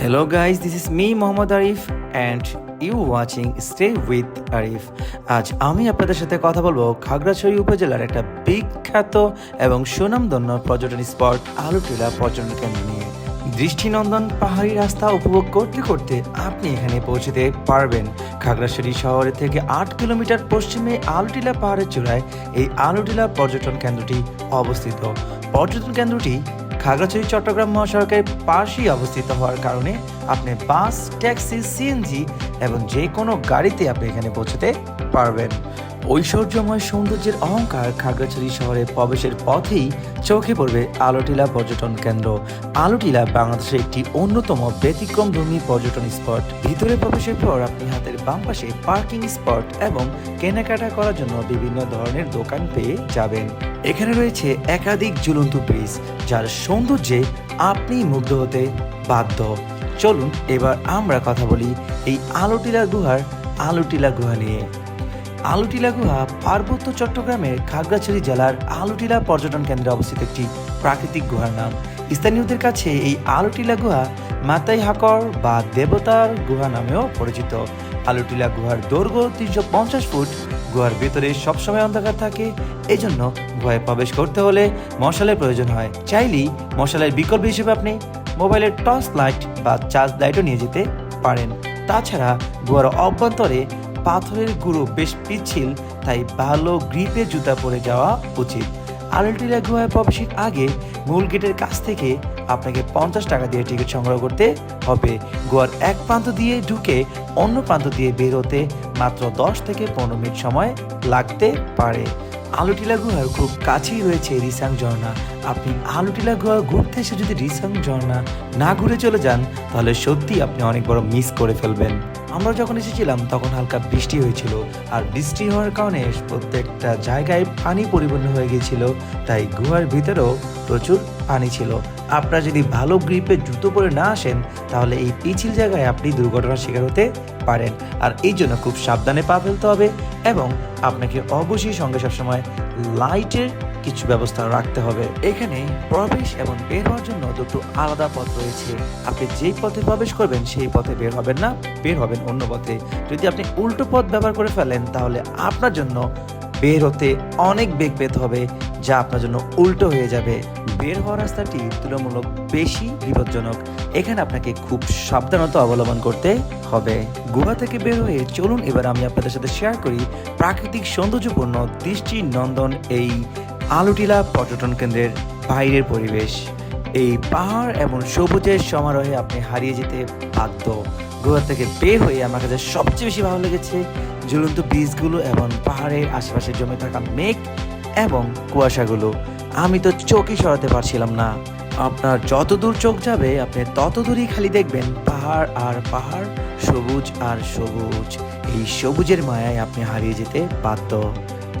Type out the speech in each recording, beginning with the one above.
Hello guys, this is me Mohammad Arif and you watching Stay with Arif. আজ আমি আপনাদের সাথে কথা বলব খাগড়াছড়ি উপজেলার একটা বিখ্যাত এবং সুনামধন্য পর্যটন স্পট আলুটিলা পর্যটন কেন্দ্র নিয়ে। দৃষ্টিনন্দন পাহাড়ি রাস্তা উপভোগ করতে করতে আপনি এখানে পৌঁছতে পারবেন। খাগড়াছড়ি শহরে থেকে আট কিলোমিটার পশ্চিমে আলুটিলা পাহাড়ের চূড়ায় এই আলুটিলা পর্যটন কেন্দ্রটি অবস্থিত। পর্যটন কেন্দ্রটি খাগড়াছড়ি, চট্টগ্রাম মহাসড়কের পাশেই অবস্থিত হওয়ার কারণে আপনি বাস, ট্যাক্সি, সিএনজি এবং যে কোনো গাড়িতে আপনি এখানে পৌঁছতে পারবেন। ঐশ্বর্যময় সৌন্দর্যের অহংকার খাগড়াছড়ি শহরে প্রবেশের পথেই চোখে পড়বে আলোটিলা পর্যটন কেন্দ্র। আলোটিলা বাংলাদেশের একটি অন্যতম ব্যতিক্রমধর্মী পর্যটন স্পট। ভিতরে প্রবেশের পর আপনি হাতের বাম পাশে পার্কিং স্পট এবং কেনাকাটা করার জন্য বিভিন্ন ধরনের দোকান পেয়ে যাবেন। এখানে রয়েছে একাধিক ঝুলন্ত ব্রিজ, যার সৌন্দর্যে আপনি মুগ্ধ হতে বাধ্য। চলুন এবার আমরা কথা বলি এই আলোটিলা গুহার আলোটিলা গুহা নিয়ে। আলুটিলা গুহা পার্বত্য চট্টগ্রামের খাগড়াছড়ি জেলার আলুটিলা পর্যটন কেন্দ্রে অবস্থিত একটি প্রাকৃতিক গুহার নাম। স্থানীয়দের কাছে এই আলুটিলা গুহা মাতাই হাকর বা দেবতার গুহা নামেও পরিচিত। আলুটিলা গুহার দৈর্ঘ্য তিনশো পঞ্চাশ ফুট। গুহার ভেতরে সবসময় অন্ধকার থাকে। এজন্য গুহায় প্রবেশ করতে হলে মশালের প্রয়োজন হয়। চাইলেই মশালের বিকল্প হিসেবে আপনি মোবাইলের টর্চ লাইট বা চার্জ লাইটও নিয়ে যেতে পারেন। তাছাড়া গুহার অভ্যন্তরে পাথরের গুঁড়ো বেশ পিচ্ছিল, তাই ভালো গ্রিপের জুতা পরে যাওয়া উচিত। আলটিলা গুহায় প্রবেশের আগে মূল গেটের কাছ থেকে আপনাকে পঞ্চাশ টাকা দিয়ে টিকিট সংগ্রহ করতে হবে। গোয়ার এক প্রান্ত দিয়ে ঢুকে অন্য প্রান্ত দিয়ে বের হতে মাত্র দশ থেকে পনেরো মিনিট সময় লাগতে পারে। আলুটিলা গুহার খুব কাছেই রয়েছে রিসাং ঝর্ণা। আপনি আলুটিলা গুহা ঘুরতে এসে যদি রিসাং ঝর্ণা না ঘুরে চলে যান, তাহলে সত্যি আপনি অনেক বড় মিস করে ফেলবেন। আমরা যখন এসেছিলাম, তখন হালকা বৃষ্টি হয়েছিল আর বৃষ্টি হওয়ার কারণে প্রত্যেকটা জায়গায় পানি পরিপূর্ণ হয়ে গিয়েছিল, তাই গুহার ভিতরেও প্রচুর পানি ছিল। আপনারা যদি ভালো গ্রিপে জুতো পরে না আসেন, তাহলে এই পিছিল জায়গায় আপনি দুর্ঘটনার শিকার হতে পারেন। আর এই জন্য খুব সাবধানে পা ফেলতে হবে এবং আপনাকে অবশ্যই সঙ্গে সবসময় লাইটের কিছু ব্যবস্থা রাখতে হবে। এখানে প্রবেশ এবং বের হওয়ার জন্য দুটো আলাদা পথ রয়েছে। আপনি যেই পথে প্রবেশ করবেন, সেই পথে বের হবেন না, বের হবেন অন্য পথে। যদি আপনি উল্টো পথ ব্যবহার করে ফেলেন, তাহলে আপনার জন্য বের হতে অনেক বেগ পেতে হবে, যা আপনার জন্য উল্টো হয়ে যাবে। বের হওয়ার রাস্তাটি তুলনামূলক বেশি বিপজ্জনক। এখানে আপনাকে খুব সাবধানতা অবলম্বন করতে হবে। গুহা থেকে বের হয়ে চলুন, এবার আমি আপনাদের সাথে শেয়ার করি প্রাকৃতিক সৌন্দর্যপূর্ণ দৃষ্টি নন্দন এই আলুটিলা পর্যটন কেন্দ্রের বাইরের পরিবেশ। এই পাহাড় এবং সবুজের সমারোহে আপনি হারিয়ে যেতে বাধ্য। গোয়া থেকে বের হয়ে আমার কাছে সবচেয়ে বেশি ভালো লেগেছে ঝুলন্ত বীজগুলো এবং পাহাড়ের আশেপাশে জমে থাকা মেঘ এবং কুয়াশাগুলো। আমি তো চোখই সরাতে পারছিলাম না। আপনার যত দূর চোখ যাবে, আপনি তত দূরই খালি দেখবেন পাহাড় আর পাহাড় সবুজ আর সবুজ। এই সবুজের মায়ায় আপনি হারিয়ে যেতে বাধ্য।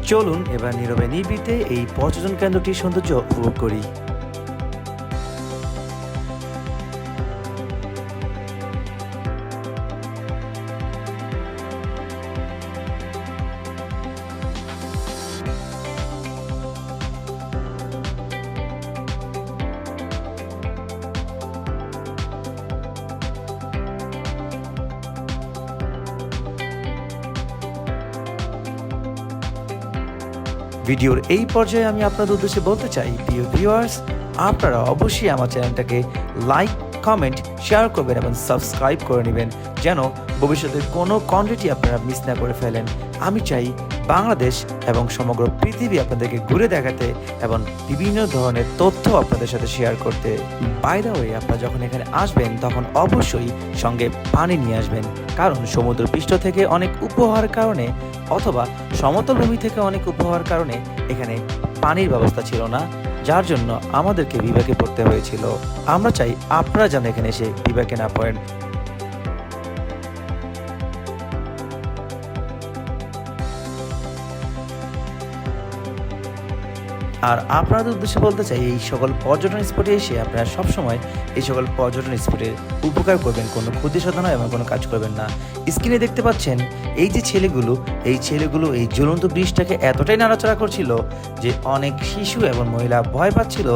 চলুন এবার নীরবে নির্বিতে এই পর্যটন কেন্দ্রটির সৌন্দর্য উপভোগ করি। ভিডিওর এই পর্যায়ে আমি আপনাদের উদ্দেশ্যে বলতে চাই, প্রিয় ভিউয়ার্স আপনারা অবশ্যই আমার চ্যানেলটাকে লাইক কমেন্ট শেয়ার করবেন এবং সাবস্ক্রাইব করে নেবেন, যেন ভবিষ্যতের কোনো কন্টেন্টই আপনারা মিস না করে ফেলেন। আমি চাই বাংলাদেশ এবং সমগ্র পৃথিবী আপনাদেরকে ঘুরে দেখাতে এবং বিভিন্ন ধরনের তথ্য আপনাদের সাথে শেয়ার করতে। বাইরে হয়ে আপনারা যখন এখানে আসবেন, তখন অবশ্যই সঙ্গে পানি নিয়ে আসবেন। কারণ সমুদ্র পৃষ্ঠ থেকে অনেক উপহার কারণে অথবা সমতল ভূমি থেকে অনেক উপহার কারণে এখানে পানির ব্যবস্থা ছিল না, যার জন্য আমাদেরকে বিবেকে পড়তে হয়েছিল। আমরা চাই আপনারা যেন এখানে এসে বিবেকে না পড়েন। আর আপনাদের উদ্দেশ্যে বলতে চাই, এই সকল পর্যটন স্পটে এসে আপনারা সবসময় এই সকল পর্যটন স্পটের উপকার করবেন। কোনো ক্ষতি সাধন এবং কোনো কাজ করবেন না। স্ক্রিনে দেখতে পাচ্ছেন, এই যে ছেলেগুলো, এই ছেলেগুলো এই জ্বলন্ত ব্রিজটাকে এতটাই নাড়াচাড়া করছিল যে অনেক শিশু এবং মহিলা ভয় পাচ্ছিল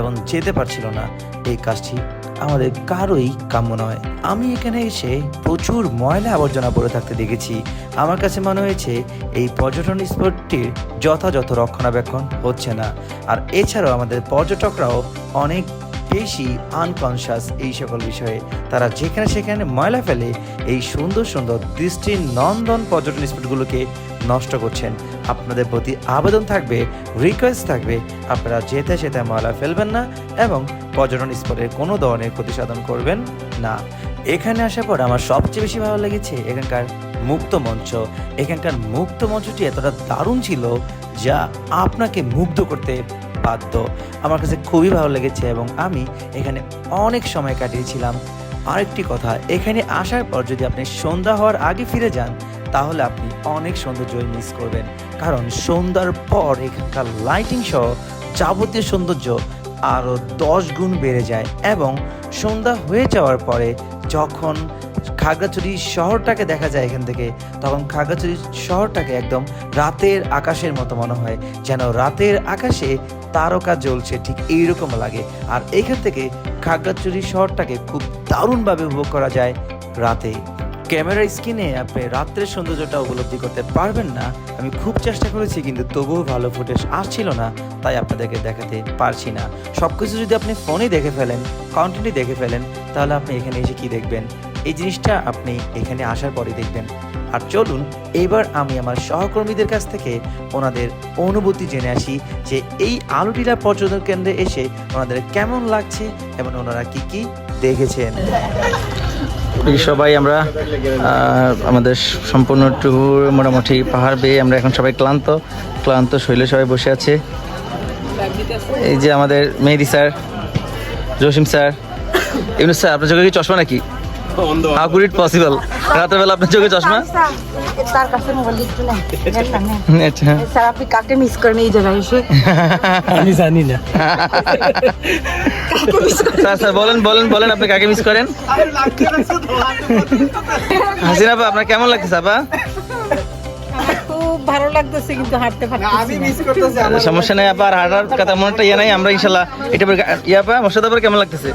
এবং যেতে পারছিল না। এই কাজটি আমাদের কারোই কাম্য নয়। আমি এখানে এসে প্রচুর ময়লা আবর্জনা পড়ে থাকতে দেখেছি। আমার কাছে মনে হয়েছে এই পর্যটন স্পটটির যথাযথ রক্ষণাবেক্ষণ হচ্ছে না। আর এছাড়াও আমাদের পর্যটকরাও অনেক বেশি আনকনশাস এই সকল বিষয়ে। তারা যেখানে সেখানে ময়লা ফেলে এই সুন্দর সুন্দর দৃষ্টির নন্দন পর্যটন স্পটগুলোকে নষ্ট করছেন। আপনাদের প্রতি আবেদন থাকবে রিকোয়েস্ট থাকবে, আপনারা যেতে সেতে ময়লা ফেলবেন না এবং পর্যটন স্পটের কোনো ধরনের ক্ষতি সাধন করবেন না। এখানে আসার পর আমার সবচেয়ে বেশি ভালো লেগেছে এখানকার মুক্ত মঞ্চ। এখানকার মুক্ত মঞ্চটি এতটা দারুণ ছিল যা আপনাকে মুগ্ধ করতে বাধ্য। আমার কাছে খুবই ভালো লেগেছে এবং আমি এখানে অনেক সময় কাটিয়েছিলাম। আরেকটি কথা, এখানে আসার পর যদি আপনি সন্ধ্যা হওয়ার আগে ফিরে যান, তাহলে আপনি অনেক সৌন্দর্যই মিস করবেন। কারণ সন্ধ্যার পর এখানকার লাইটিং সহ যাবতীয় সৌন্দর্য আরও দশ গুণ বেড়ে যায় এবং সন্ধ্যা হয়ে যাওয়ার পরে যখন খাগড়াছড়ি শহরটাকে দেখা যায় এখান থেকে, তখন খাগড়াছড়ি শহরটাকে একদম রাতের আকাশের মতো মনে হয়, যেন রাতের আকাশে তারকা জ্বলছে, ঠিক এইরকম লাগে। আর এখান থেকে খাগড়াছড়ি শহরটাকে খুব দারুণভাবে উপভোগ করা যায় রাতে। ক্যামেরার স্ক্রিনে আপনি রাত্রের সৌন্দর্যটা উপলব্ধি করতে পারবেন না। আমি খুব চেষ্টা করেছি, কিন্তু তবুও ভালো ফুটেজ আসছিল না, তাই আপনাদেরকে দেখাতে পারছি না। সব কিছু যদি আপনি ফোনে দেখে ফেলেন কন্টেন্টে দেখে ফেলেন, তাহলে আপনি এখানে এসে কি দেখবেন? এই জিনিসটা আপনি এখানে আসার পরে দেখবেন। আর চলুন, এবার আমি আমার সহকর্মীদের কাছ থেকে ওনাদের অনুভূতি জেনে আসি, যে এই আলুটিলা পর্যটন কেন্দ্রে এসে ওনাদের কেমন লাগছে এবং ওনারা কি কি দেখেছেন। সবাই আমরা আমাদের সম্পূর্ণ ট্যুর মোটামুটি পাহাড় বেয়ে আমরা এখন সবাই ক্লান্ত ক্লান্ত শৈলে সবাই বসে আছে। এই যে আমাদের Mehedi sir Jasim sir. Yunus sir আপনার চোখে কি চশমা নাকি? হাউ কুড ইট পসিবল রাতের বেলা আপনার চোখে চশমা? তার কাছে মোবাইল একটু নেই আচ্ছা। স্যার আপনি কাকে মিস করেন এই জায়গায় এসে? আমি জানি না। স্যার স্যার বলেন বলেন বলেন আপনি কাকে মিস করেন? হাসিনা আপা আপনার কেমন লাগছে আপা? ভালো লাগতেছে কিন্তু হাঁটতে পারতেছি সমস্যা নেই আপা হাঁটার কথা মনে একটা ইয়ে নাই আমরা ইনশাল্লাহ এটা ইয়াপা মোর্শাদ আবার কেমন লাগতেছে?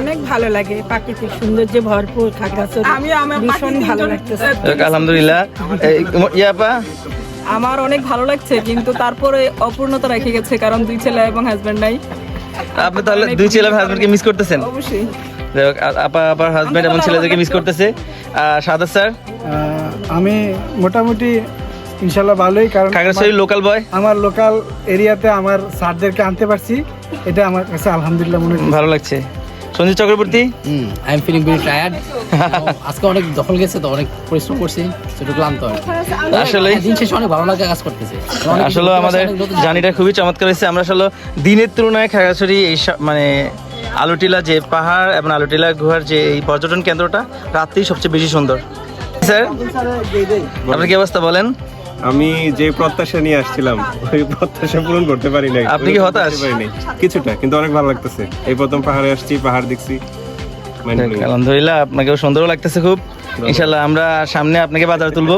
অনেক ভালো লাগে প্রাকৃতিক সৌন্দর্যে ভরপুর খাগড়াছড়ি। আমি আমার ভীষণ ভালো লাগতেছে। আলহামদুলিল্লাহ। ইয়াপা আমার অনেক ভালো লাগছে কিন্তু তারপরে অপূর্ণতা রেখে গেছে কারণ দুই ছেলে এবং হাজবেন্ড নাই। আপনি তাহলে দুই ছেলে হাজবেন্ডকে মিস করতেছেন? অবশ্যই। যাই হোক, আপা আপার হাজবেন্ড এবং ছেলেদেরকে মিস করতেছে। আর সাদা স্যার আমি মোটামুটি ইনশাল্লাহ ভালোই কারণ খাগড়াছড়ির লোকাল বয় আমার- লোকাল এরিয়াতে আমার স্যারদেরকে আনতে পারছি। এটা আমার কাছে আলহামদুলিল্লাহ মনে হচ্ছে। ভালো লাগছে। Sanjit Chakraborty? I am feeling very tired আজকে অনেক দখল গেছে তো অনেক পরিশ্রম করছি সেটা ক্লান্ত আসলে দিন শেষে অনেক ভালো লাগা কাজ করতেছে। আসলে আমাদের জার্নিটা খুবই চমৎকার হয়েছে। আমরা আসলে দিনের তুলনায় খাগড়াছড়ি এই মানে আলুটিলা যে পাহাড় এবং আলুটিলা গুহার যে এই পর্যটন কেন্দ্রটা রাত্রেই সবচেয়ে বেশি সুন্দর। স্যার আপনার কি অবস্থা বলেন? আমি যে প্রত্যাশা নিয়ে আসছিলাম ওই প্রত্যাশা পূরণ করতে পারি নাই। আপনি কি হতাশ? পারিনি। কিছুটা কিন্তু অনেক ভালো লাগতেছে। এই প্রথম পাহাড়ে আসছি পাহাড় দেখছি। আলহামদুলিল্লাহ আপনাকেও সুন্দরও লাগতেছে খুব। ইনশাল্লাহ আমরা সামনে আপনাকে বাজার তুলবো।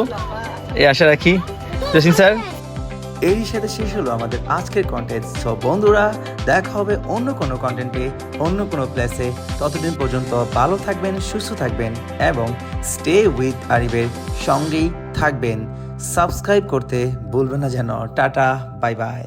এই আশা রাখি। জসিম স্যার? এই সাথে শেষ হলো আমাদের আজকের কন্টেন্ট সো বন্ধুরা দেখা হবে অন্য কোনো কন্টেন্টে অন্য কোনো প্লেসে ততদিন পর্যন্ত ভালো থাকবেন সুস্থ থাকবেন এবং স্টে উইথ আরিবের সঙ্গেই থাকবেন। সাবস্ক্রাইব করতে ভুলবেন না যেন। Tata bye bye.